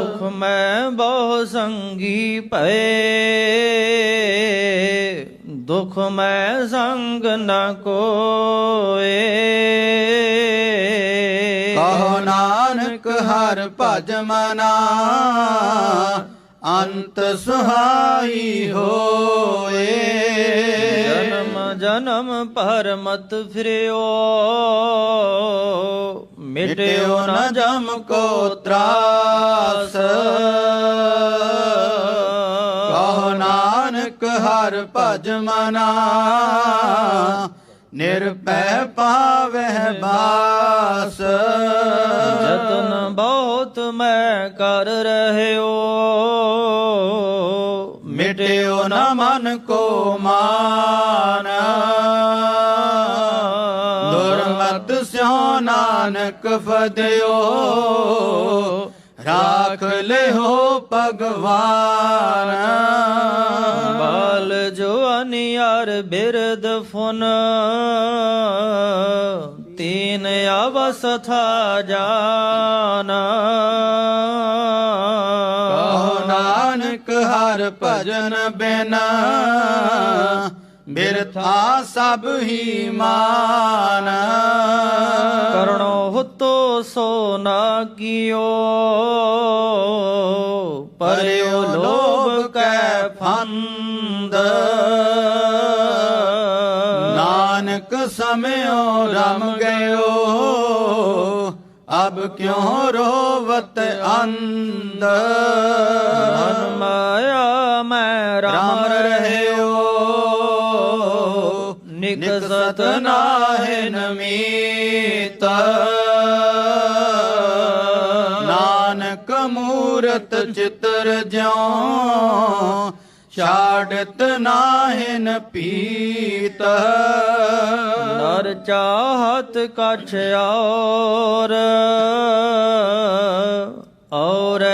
ਦੁਖ ਮੈਂ ਬਹੁ ਸੰਗੀ ਭਏ। ਦੁਖ ਮੈਂ ਸੰਗ ਨ ਕੋਏ। ਕਹੋ ਨਾਨਕ ਹਰ ਭਜ ਮਨਾ, ਅੰਤ ਸੁਹਾਈ ਹੋ। ਜਨਮ ਜਨਮ ਪਰ ਮਤ ਫਿਰਿਓ। ਮਿਟਿਓ ਨਾ ਜਮ ਕੋ ਤਰਾਸ। ਕਹੋ ਨਾਨਕ ਹਰ ਭਜ ਮਨਾ। ਨਿਰਭੈ ਪਾਵਹਿ ਬਾਸ। ਜਤਨ ਬਹੁਤ ਮੈਂ ਕਰ ਰਹਿਓ। ਮਿਟਿਓ ਨ ਮਨ ਕੋ ਮਾਨ। ਦੁਰਮਤ ਸਿਓ ਨਾਨਕ ਫਦਿਓ। ਰਾਖ ਲਿਓ ਭਗਵਾਨ। ਬਾਲ ਜਵਾਨੀਆਰ ਬਿਰਦ ਫੁਨ। ਤੀਨ ਅਵਸਥਾ ਜਾ। ਭਜਨ ਬਿਨ ਬਿਰਥਾ ਸਭ ਹੀ ਮਾਨ। ਕਰਣੋ ਹੁਤੋ ਸੋ ਨਾ ਕੀਓ ਪਰਿਓ ਲੋਭ ਕੈ ਫੰਦ। ਨਾਨਕ ਸਮਿਓ ਰਮ ਗਇਓ ਅਬ ਕਿਉ ਰੋਵਤ ਅੰਧ? ਨਿਕਸਤ ਨਾਹਿ ਨਮੀਤ। ਨਾਨਕ ਮੂਰਤ ਚਿਤਰ ਜਿਉ ਛਾੜਤ ਨਾਹਿਨ ਪੀਤ। ਨਰ ਚਾਹਤ ਕਛ ਔਰ ਔਰ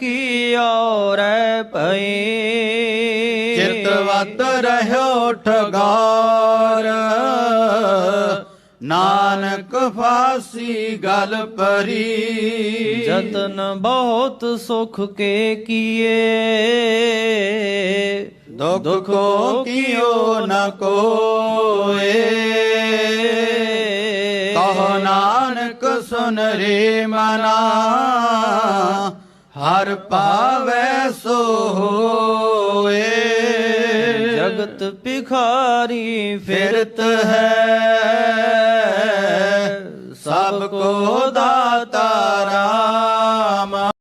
ਕੀ ਔਰ ਪਈ ਚਿਤਵਤ ਰਹਿਓ ਠਗਾਰ। ਨਾਨਕ ਫਾਸੀ ਗਲ ਪਰੀ ਜਤਨ ਬਹੁਤ ਸੁਖ ਕੇ ਕੀਏ। ਦੁਖ ਕੋ ਕੀਓ ਨ ਕੋਏ। ਕਹੋ ਨਾਨਕ ਸੁਨ ਰੇ ਮਨਾ। ਹਰ ਪਾਵੈ ਸੋ ਹੋਏ। ਜਗਤ ਭਿਖਾਰੀ ਫਿਰਤ ਹੈ। ਸਭ ਕੋ